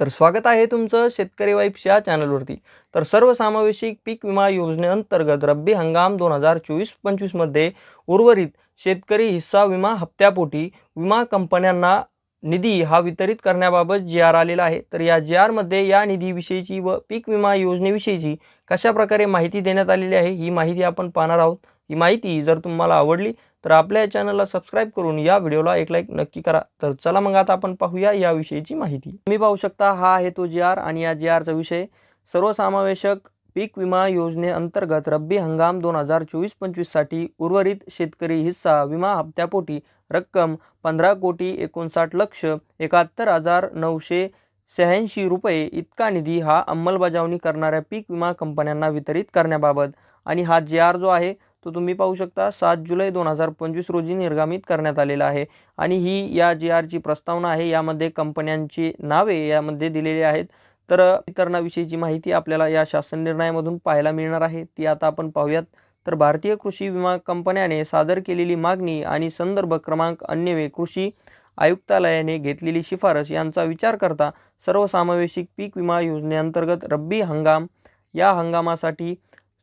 तर स्वागत आहे तुमचं शेतकरी वाईफ्स या चॅनलवरती. तर सर्वसमावेशिक पीक विमा योजनेअंतर्गत रब्बी हंगाम दोन हजार चोवीस पंचवीसमध्ये उर्वरित शेतकरी हिस्सा विमा हप्त्यापोटी विमा कंपन्यांना निधी हा वितरित करण्याबाबत जी आर आलेला आहे. तर या जी आरमध्ये या निधीविषयीची व पीक विमा योजनेविषयीची कशा प्रकारे माहिती देण्यात आलेली आहे ही माहिती आपण पाहणार आहोत. ही माहिती जर तुम्हाला आवडली तर आपल्या या चॅनलला सबस्क्राईब करून या व्हिडिओला एक लाईक नक्की करा. तर चला मग आता आपण पाहूया याविषयीची माहिती. तुम्ही पाहू शकता हा आहे तो जी आर आणि या जी आरचा विषय. सर्वसमावेशक पीक विमा योजनेअंतर्गत रब्बी हंगाम दोन हजार चोवीस पंचवीससाठी उर्वरित शेतकरी हिस्सा विमा हप्त्यापोटी रक्कम पंधरा कोटी एकोणसाठ लक्ष एकाहत्तर हजार नऊशे शहाऐंशी रुपये इतका निधी हा अंमलबजावणी करणाऱ्या पीक विमा कंपन्यांना वितरित करण्याबाबत. आणि हा जी आर जो आहे तो तुम्ही पाहू शकता सात जुलै दोन हजार पंचवीस रोजी निर्गमित करण्यात आलेला आहे. आणि ही या जी आरची प्रस्तावना आहे यामध्ये कंपन्यांची नावे यामध्ये दिलेली आहेत. तर वितरणाविषयीची माहिती आपल्याला या शासन निर्णयामधून पाहायला मिळणार आहे. ती आता आपण पाहूयात. तर भारतीय कृषी विमा कंपन्याने सादर केलेली मागणी आणि संदर्भ क्रमांक अन्यवे कृषी आयुक्तालयाने घेतलेली शिफारस यांचा विचार करता सर्वसमावेशिक पीक विमा योजनेअंतर्गत रब्बी हंगाम या हंगामासाठी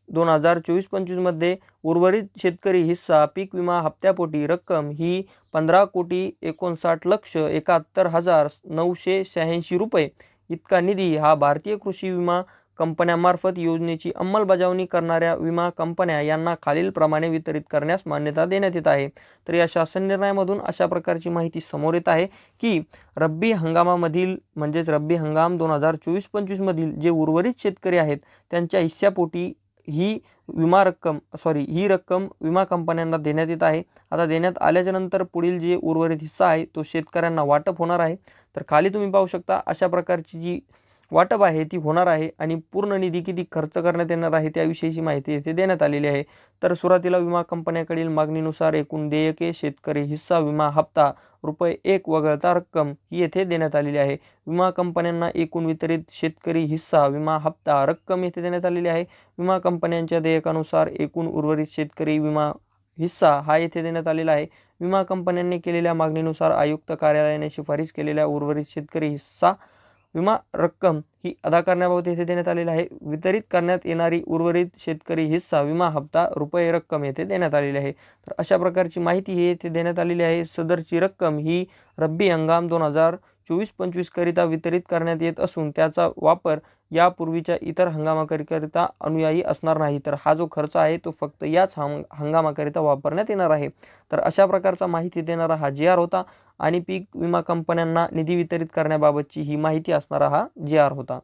दोन हजार चोवीस पंचवीसमध्ये उर्वरित शेतकरी हिस्सा पीक विमा हप्त्यापोटी रक्कम ही पंधरा कोटी एकोणसाठ लक्ष एकाहत्तर हजार नऊशे शहाऐंशी रुपये. इतका निधी हा भारतीय कृषी विमा कंपन्यांमार्फत योजनेची अंमलबजावणी करणाऱ्या विमा कंपन्या यांना खालीलप्रमाणे वितरित करण्यास मान्यता देण्यात येत आहे. तर या शासन निर्णयामधून अशा प्रकारची माहिती समोर येत आहे की रब्बी हंगामामधील म्हणजेच रब्बी हंगाम दोन हजार चोवीस पंचवीसमधील जे उर्वरित शेतकरी आहेत त्यांच्या हिस्स्यापोटी ही विमा रक्कम सॉरी ही रक्कम विमा कंपन्यांना देण्यात येत आहे. आता देण्यात आल्याच्यानंतर पुढील जे उर्वरित हिस्सा आहे तो शेतकऱ्यांना वाटप होणार आहे. तर खाली तुम्ही पाहू शकता अशा प्रकारची जी वाटप आहे ती होणार आहे आणि पूर्ण निधी किती खर्च करण्यात येणार आहे त्याविषयीची माहिती येथे देण्यात आलेली आहे. तर सुरुवातीला विमा कंपन्याकडील मागणीनुसार एकूण देयके शेतकरी हिस्सा विमा हप्ता रुपये एक वगळता रक्कम ही येथे देण्यात आलेली आहे. विमा कंपन्यांना एकूण वितरित शेतकरी हिस्सा विमा हप्ता रक्कम येथे देण्यात आलेली आहे. विमा कंपन्यांच्या देयकानुसार एकूण उर्वरित शेतकरी विमा हिस्सा हा येथे देण्यात आलेला आहे. विमा कंपन्यांनी केलेल्या मागणीनुसार आयुक्त कार्यालयाने शिफारस केलेल्या उर्वरित शेतकरी हिस्सा विमा रक्कम ही अदा करण्याबाबत येथे देण्यात आलेली आहे. वितरित करण्यात येणारी उर्वरित शेतकरी हिस्सा विमा हप्ता रुपये रक्कम येथे देण्यात आलेली आहे. तर अशा प्रकारची माहिती ही येथे देण्यात आलेली आहे. सदरची रक्कम ही रब्बी हंगाम दोन हजार चोवीस पंचवीसकरिता वितरित करण्यात येत असून त्याचा वापर यापूर्वीच्या इतर हंगामाकरिता अनुयायी असणार नाही. तर हा जो खर्च आहे तो फक्त याच हंग हंगामाकरिता वापरण्यात येणार आहे. तर अशा प्रकारचा माहिती देणारा हा जी आर होता आणि पीक विमा कंपन्यांना निधी वितरित करण्याबाबतची ही माहिती असणारा हा जी आर होता.